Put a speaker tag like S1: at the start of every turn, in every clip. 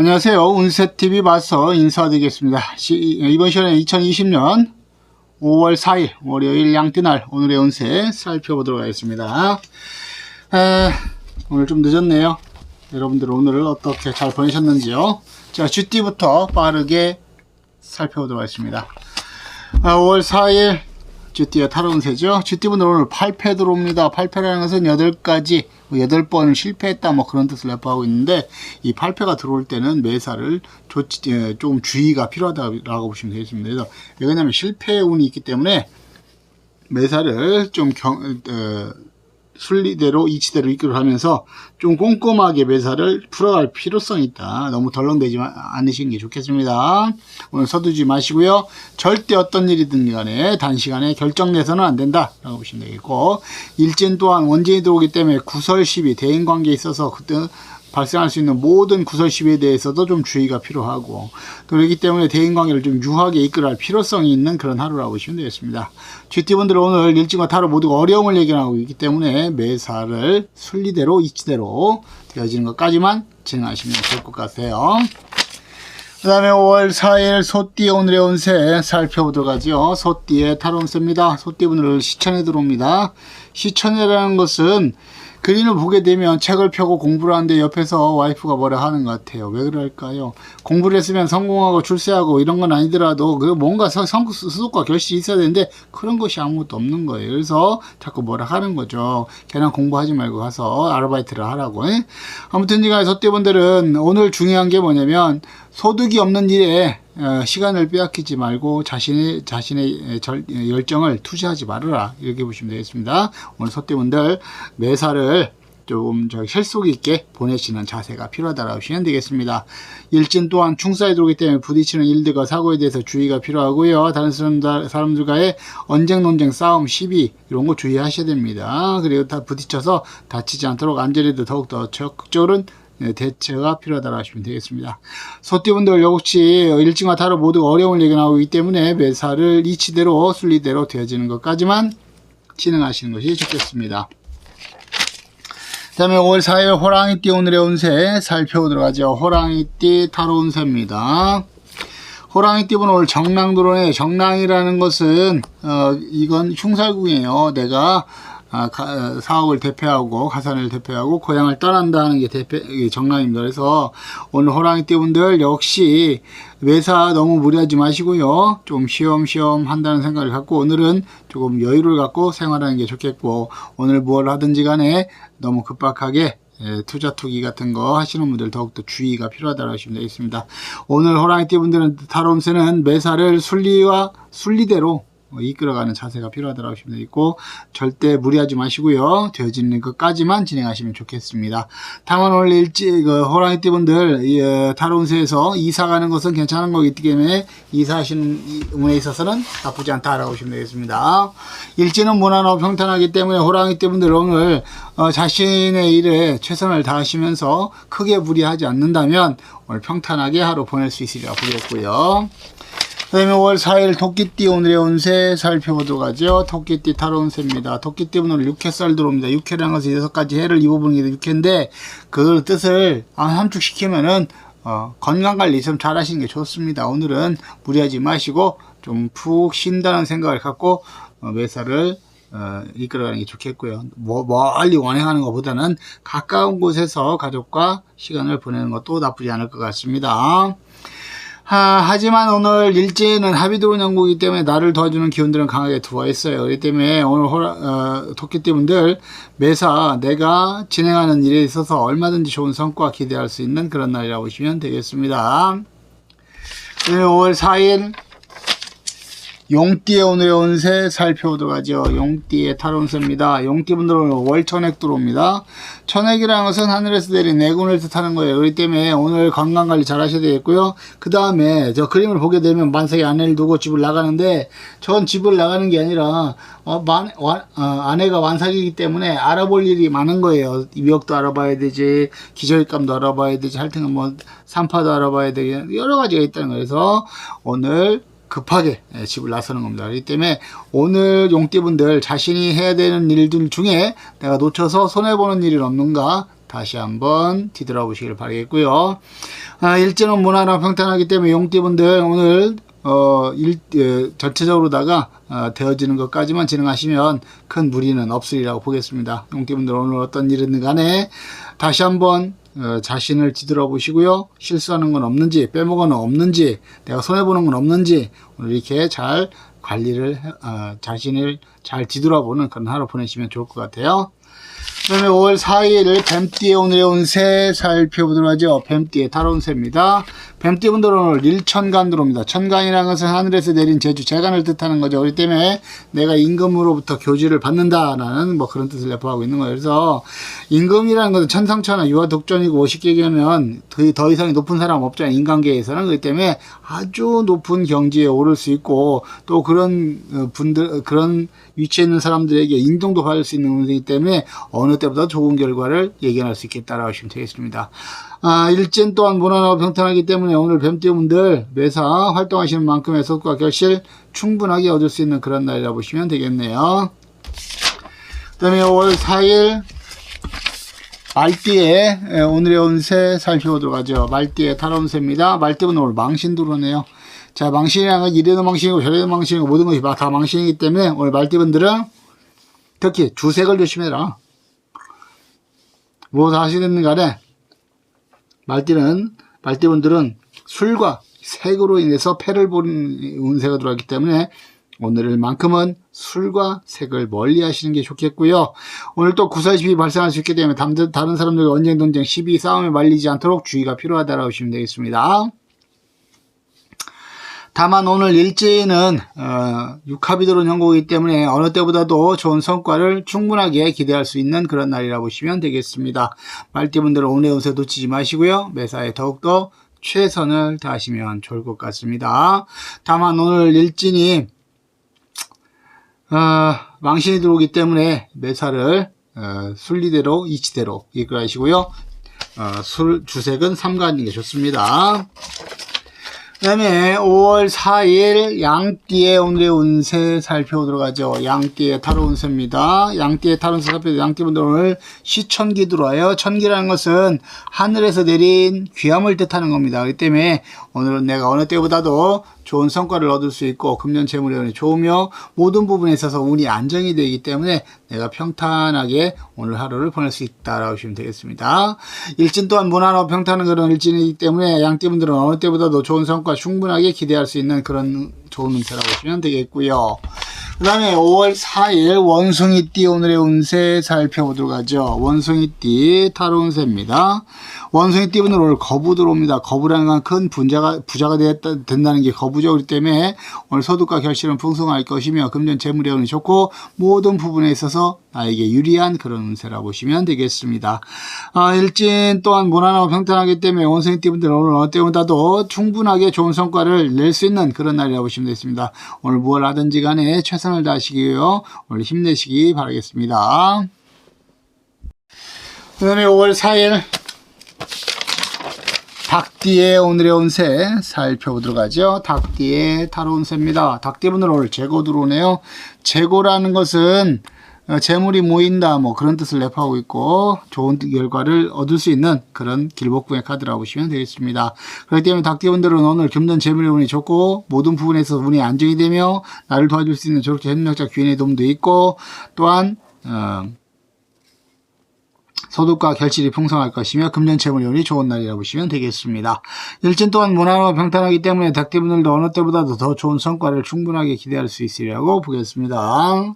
S1: 안녕하세요. 운세TV 봐서 인사드리겠습니다. 시- 이번 시간에 2020년 5월 4일 월요일 양띠날 오늘의 운세 살펴보도록 하겠습니다. 에, 오늘 좀 늦었네요. 여러분들 오늘을 어떻게 잘 보내셨는지요? 자, GT부터 빠르게 살펴보도록 하겠습니다. 아, 5월 4일 GT의 타로 운세죠. GT분들 오늘 8패 들어옵니다. 8패라는 것은 8가지, 8번 실패했다 뭐 그런 뜻을 내포하고 있는데 이 8패가 들어올 때는 매사를 조치, 에, 좀 주의가 필요하다고 보시면 되겠습니다. 그래서 왜냐하면 실패의 운이 있기 때문에 매사를 좀 경, 어, 순리대로 이치대로 이끌어 가면서 좀 꼼꼼하게 매사를 풀어갈 필요성이 있다. 너무 덜렁대지 마- 않으시는 게 좋겠습니다. 오늘 서두지 마시고요. 절대 어떤 일이든 간에 단시간에 결정내서는 안 된다. 라고 보시면 되겠고 일진 또한 원진이 들어오기 때문에 구설 시비 대인관계에 있어서 그때 발생할 수 있는 모든 구설 시비에 대해서도 좀 주의가 필요하고 그렇기 때문에 대인관계를 좀 유하게 이끌어갈 필요성이 있는 그런 하루라고 보시면 되겠습니다. GT분들은 오늘 일진과 타로 모두가 어려움을 예견하고 있기 때문에 매사를 순리대로 이치대로 되어지는 것까지만 진행하시면 될 것 같아요. 그 다음에 5월 4일 소띠 오늘의 운세 살펴보도록 하죠. 소띠의 타로 운세입니다. 소띠 분들 시천에 들어옵니다. 시천이라는 것은 그림을 보게 되면 책을 펴고 공부를 하는데 옆에서 와이프가 뭐라 하는 것 같아요. 왜 그럴까요? 공부를 했으면 성공하고 출세하고 이런 건 아니더라도 그 뭔가 서- 성- 수도과 결실이 있어야 되는데 그런 것이 아무것도 없는 거예요. 그래서 자꾸 뭐라 하는 거죠. 걔는 공부하지 말고 가서 아르바이트를 하라고. 예? 아무튼 이가 소띠분들은 오늘 중요한 게 뭐냐면 소득이 없는 일에 어, 시간을 빼앗기지 말고 자신의 자신의 절- 열정을 투자하지 말아라 이렇게 보시면 되겠습니다. 오늘 소띠분들 매사를 조금 저 혈속 있게 보내시는 자세가 필요하다고 보시면 되겠습니다. 일진 또한 충사에 들어오기 때문에 부딪히는 일들과 사고에 대해서 주의가 필요하고요. 다른 사람들, 사람들 과의 언쟁, 논쟁, 싸움, 시비 이런 거 주의하셔야 됩니다. 그리고 다 부딪혀서 다치지 않도록 안전에도 더욱더 적극적으로 네, 대처가 필요하다고 하시면 되겠습니다. 소띠분들 역시 일진과 타로 모두 어려움을 예견하고 있기 때문에 매사를 이치대로 순리대로 되어지는 것까지만 진행하시는 것이 좋겠습니다. 그 다음에 5월 4일 호랑이띠 오늘의 운세 살펴보도록 하죠. 호랑이띠 타로 운세입니다. 호랑이띠분 오늘 정랑 들어오네. 정랑이라는 것은 어 이건 흉살궁이에요. 내가 아, 가- 사업을 대표하고 가산을 대표하고 고향을 떠난다는 게 대표 이게 정랑입니다. 그래서 오늘 호랑이 띠 분들 역시 매사 너무 무리하지 마시고요. 좀 쉬엄쉬엄 한다는 생각을 갖고 오늘은 조금 여유를 갖고 생활하는 게 좋겠고 오늘 무엇을 하든지 간에 너무 급박하게 예, 투자 투기 같은 거 하시는 분들 더욱더 주의가 필요하다고 하시면 되겠습니다. 오늘 호랑이띠 분들은 타로움새는 매사를 순리와 순리대로 어, 이끌어가는 자세가 필요하다고 하시면 되겠고 절대 무리하지 마시고요. 되어지는 것까지만 진행하시면 좋겠습니다. 다만 오늘 일찍 그 호랑이띠 분들 이, 어, 타로운세에서 이사 가는 것은 괜찮은 거기 때문에 이사하시는 이 운에 있어서는 나쁘지 않다라고 보시면 되겠습니다. 일지는 무난하고 평탄하기 때문에 호랑이띠 분들 오늘 어, 자신의 일에 최선을 다하시면서 크게 무리하지 않는다면 오늘 평탄하게 하루 보낼 수 있으리라 보겠고요. 그 다음에 5월 4일 토끼띠 오늘의 운세 살펴보도록 하죠. 토끼띠 타로 운세입니다. 토끼띠는 오늘 6회살 들어옵니다. 6회라는 것은 6가지 해를 입어보는 게 6회인데 그 뜻을 함축시키면은 어, 건강관리 좀 잘 하시는 게 좋습니다. 오늘은 무리하지 마시고 좀 푹 쉰다는 생각을 갖고 어, 매사를 어, 이끌어가는 게 좋겠고요. 뭐, 멀리 원행하는 것보다는 가까운 곳에서 가족과 시간을 보내는 것도 나쁘지 않을 것 같습니다. 하, 하지만 오늘 일제는 합이 들어온 영국이기 때문에 나를 도와주는 기운들은 강하게 들어와 있어요. 그렇기 때문에 오늘 호라, 어, 토끼띠분들 매사 내가 진행하는 일에 있어서 얼마든지 좋은 성과 기대할 수 있는 그런 날이라고 보시면 되겠습니다. 네, 5월 4일 용띠의 오늘의 운세 살펴보도록 하죠. 용띠의 탈운세입니다. 용띠분들은 월 천액 들어옵니다. 천액이라는 것은 하늘에서 내린 내군을 뜻하는 거예요. 그렇기 때문에 오늘 건강관리 잘 하셔야 되겠고요. 그 다음에 저 그림을 보게 되면 만삭에 아내를 두고 집을 나가는데 전 집을 나가는 게 아니라 어, 만, 와- 어, 아내가 완삭이기 때문에 알아볼 일이 많은 거예요. 위역도 알아봐야 되지, 기저일감도 알아봐야 되지, 하여튼 뭐 산파도 알아봐야 되지, 여러 가지가 있다는 거예요. 그래서 오늘 급하게 예, 집을 나서는 겁니다. 그렇기 때문에 오늘 용띠분들 자신이 해야 되는 일들 중에 내가 놓쳐서 손해보는 일이 없는가 다시 한번 뒤돌아보시길 바라겠고요. 아, 일제는 무난하고 평탄하기 때문에 용띠분들 오늘 어, 일, 예, 전체적으로다가 어, 되어지는 것까지만 진행하시면 큰 무리는 없으리라고 보겠습니다. 용띠분들 오늘 어떤 일이든 간에 다시 한번 어, 자신을 뒤돌아보시고요. 실수하는 건 없는지, 빼먹은 건 없는지, 내가 손해보는 건 없는지, 오늘 이렇게 잘 관리를, 해- 어, 자신을 잘 뒤돌아보는 그런 하루 보내시면 좋을 것 같아요. 그 다음에 5월 4일 뱀띠의 오늘의 운세 살펴보도록 하죠. 뱀띠의 달아운 새입니다. 뱀띠 분들은 오늘 일천간 들어옵니다. 천간이라는 것은 하늘에서 내린 제주, 재간을 뜻하는 거죠. 그렇기 때문에 내가 임금으로부터 교지를 받는다라는 뭐 그런 뜻을 내포하고 있는 거예요. 그래서 임금이라는 것은 천상천하 유아 독전이고 쉽게 얘기하면 더, 더 이상이 높은 사람 없잖아요. 인간계에서는. 그렇기 때문에 아주 높은 경지에 오를 수 있고 또 그런 어, 분들, 그런 위치에 있는 사람들에게 인정도 받을 수 있는 운세이기 때문에 어느 때보다 좋은 결과를 예견할 수 있겠다라고 하시면 되겠습니다. 아, 일진 또한 무난하고 평탄하기 때문에 오늘 뱀띠분들 매사 활동하시는 만큼의 성과 결실 충분하게 얻을 수 있는 그런 날이라 보시면 되겠네요. 그 다음에 5월 4일 말띠의 에, 오늘의 운세 살펴보도록 하죠. 말띠의 탈운세입니다. 말띠는 오늘 망신 들어오네요. 자, 망신이라는 건 이래도 망신이고 저래도 망신이고 모든 것이 다 망신이기 때문에 오늘 말띠분들은 특히 주색을 조심해라. 무엇을 하시든 간에 말띠는 말띠분들은 술과 색으로 인해서 패를 보는 운세가 들어왔기 때문에 오늘만큼은 술과 색을 멀리 하시는 게 좋겠고요. 오늘 또 구설시비 발생할 수 있기 때문에 다른 다른 사람들과 언쟁, 논쟁, 시비, 싸움에 말리지 않도록 주의가 필요하다라고 보시면 되겠습니다. 다만 오늘 일제는 어, 육합이 들어온 형국이기 때문에 어느 때보다도 좋은 성과를 충분하게 기대할 수 있는 그런 날이라 보시면 되겠습니다. 말띠분들은 오늘 운세 놓치지 마시고요. 매사에 더욱더 최선을 다하시면 좋을 것 같습니다. 다만 오늘 일진이 어, 망신이 들어오기 때문에 매사를 어, 순리대로 이치대로 이끌어가시고요. 어, 술 주색은 삼가하는 게 좋습니다. 그 다음에 5월 4일 양띠의 오늘의 운세 살펴보도록 하죠. 양띠의 타로 운세입니다. 양띠의 타로 운세 살펴보도록 양띠분들 오늘 시천기 들어와요. 천기라는 것은 하늘에서 내린 귀함을 뜻하는 겁니다. 그렇기 때문에 오늘은 내가 어느 때보다도 좋은 성과를 얻을 수 있고 금년 재물운이 좋으며 모든 부분에 있어서 운이 안정이 되기 때문에 내가 평탄하게 오늘 하루를 보낼 수 있다라고 보시면 되겠습니다. 일진 또한 무난하고 평탄한 그런 일진이기 때문에 양띠분들은 어느 때보다도 좋은 성과 충분하게 기대할 수 있는 그런 좋은 운세라고 보시면 되겠고요. 그 다음에 5월 4일 원숭이띠 오늘의 운세 살펴보도록 하죠. 원숭이띠 타로 운세입니다. 원숭이띠분은 오늘 거부 들어옵니다. 거부라는 건큰 부자가, 부자가 됐다, 된다는 게 거부죠. 그렇기 때문에 오늘 소득과 결실은 풍성할 것이며 금전 재물의 운이 좋고 모든 부분에 있어서 나에게 유리한 그런 운세라 보시면 되겠습니다. 아, 일진 또한 무난하고 평탄하기 때문에 원숭이 띠분들은 오늘 어느 때보다도 충분하게 좋은 성과를 낼 수 있는 그런 날이라고 보시면 되겠습니다. 오늘 무엇을 하든지 간에 최선을 다하시고요. 오늘 힘내시기 바라겠습니다. 그 다음에 5월 4일 닭띠의 오늘의 운세 살펴보도록 하죠. 닭띠의 타로 운세입니다. 닭띠분들 오늘 재고 들어오네요. 재고라는 것은 어, 재물이 모인다 뭐 그런 뜻을 내포하고 있고 좋은 결과를 얻을 수 있는 그런 길복궁의 카드라고 보시면 되겠습니다. 그렇기 때문에 닭띠분들은 오늘 금전 재물의 운이 좋고 모든 부분에서 운이 안정이 되며 나를 도와줄 수 있는 조력자 협력자 귀인의 도움도 있고 또한 어, 소득과 결실이 풍성할 것이며 금전채물 운이 좋은 날이라고 보시면 되겠습니다. 일진 또한 무난하고 평탄하기 때문에 닭띠분들도 어느 때보다도 더 좋은 성과를 충분하게 기대할 수 있으리라고 보겠습니다.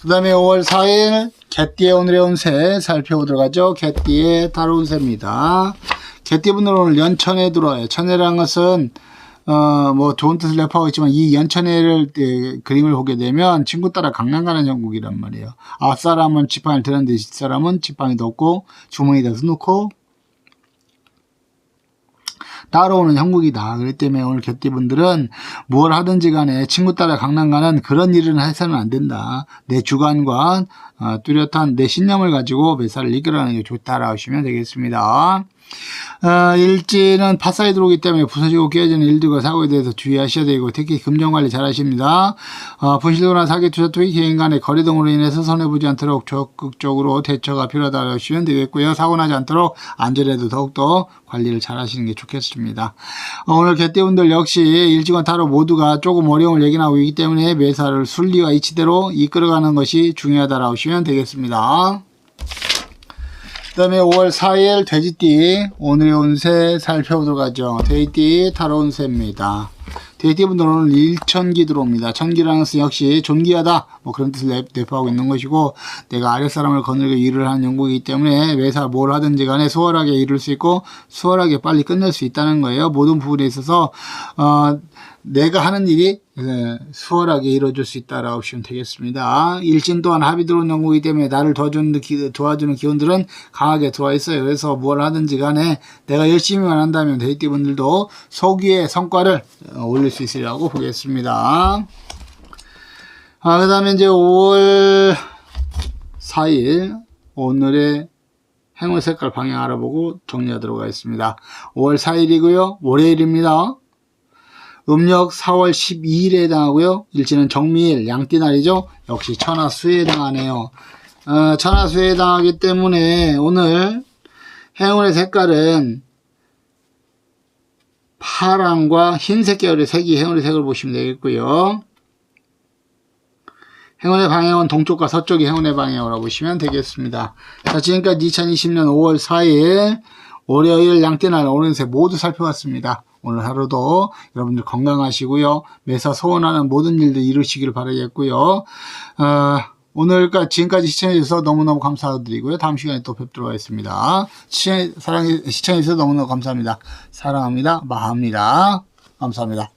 S1: 그 다음에 5월 4일 개띠의 오늘의 운세 살펴보도록 하죠. 개띠의 다루 운세입니다. 개띠분들 오늘 연천에 들어와요. 천해라는 것은 어, 뭐 좋은 뜻을 내포하고 있지만 이 연천해를 에, 그림을 보게 되면 친구 따라 강남 가는 형국이란 말이에요. 앞사람은 지팡이를 드는데 뒷사람은 지팡이도 없고 주머니에다 넣고 따라오는 형국이다. 그렇기 때문에 오늘 개띠분들은 뭘 하든지 간에 친구 따라 강남 가는 그런 일은 해서는 안 된다. 내 주관과 어, 뚜렷한 내 신념을 가지고 매사를 이끌어가는 게 좋다라고 하시면 되겠습니다. 어, 일지는 팥살이 들어오기 때문에 부서지고 깨어지는 일들과 사고에 대해서 주의하셔야 되고 특히 금전관리 잘 하십니다. 어, 분실도나 사기, 투자, 투기, 개인 간의 거래 등으로 인해서 손해보지 않도록 적극적으로 대처가 필요하다고 하시면 되겠고요. 사고 나지 않도록 안전에도 더욱더 관리를 잘 하시는 게 좋겠습니다. 어, 오늘 개띠분들 역시 일찍은 타로 모두가 조금 어려움을 예견하고 있기 때문에 매사를 순리와 이치대로 이끌어가는 것이 중요하다고 하시면 되겠습니다. 그 다음에 5월 4일 돼지띠 오늘의 운세 살펴보도록 하죠. 돼지띠 타로 운세입니다. 돼지띠 분들은 일천기 들어옵니다. 천기라는 것은 역시 존귀하다 뭐 그런 뜻을 내- 내포하고 있는 것이고 내가 아랫사람을 거느리고 일을 하는 영국이기 때문에 매사 뭘 하든지 간에 수월하게 이룰 수 있고 수월하게 빨리 끝낼 수 있다는 거예요. 모든 부분에 있어서 어, 내가 하는 일이 예, 수월하게 이루어질 수 있다라고 보시면 되겠습니다. 일진 또한 합이 들어온 영국이기 때문에 나를 도와주는, 기, 도와주는 기운들은 강하게 들어와 있어요. 그래서 뭘 하든지 간에 내가 열심히만 한다면 데이티 분들도 소기의 성과를 어, 올릴 수 있으리라고 보겠습니다. 아, 그 다음에 이제 5월 4일 오늘의 행운 색깔 방향 알아보고 정리하도록 하겠습니다. 5월 4일이고요. 월요일입니다. 음력 4월 12일에 해당하고요. 일지는 정미일, 양띠날이죠. 역시 천하수에 해당하네요. 어, 천하수에 해당하기 때문에 오늘 행운의 색깔은 파랑과 흰색 계열의 색이 행운의 색을 보시면 되겠고요. 행운의 방향은 동쪽과 서쪽이 행운의 방향으로 보시면 되겠습니다. 자, 지금까지 2020년 5월 4일 월요일 양떼날 오른색 모두 살펴봤습니다. 오늘 하루도 여러분들 건강하시고요. 매사 소원하는 모든 일들 이루시기를 바라겠고요. 어, 오늘까지 지금까지 시청해주셔서 너무너무 감사드리고요. 다음 시간에 또 뵙도록 하겠습니다. 시청, 사랑해, 시청해주셔서 너무너무 감사합니다. 사랑합니다. 마합니다. 감사합니다.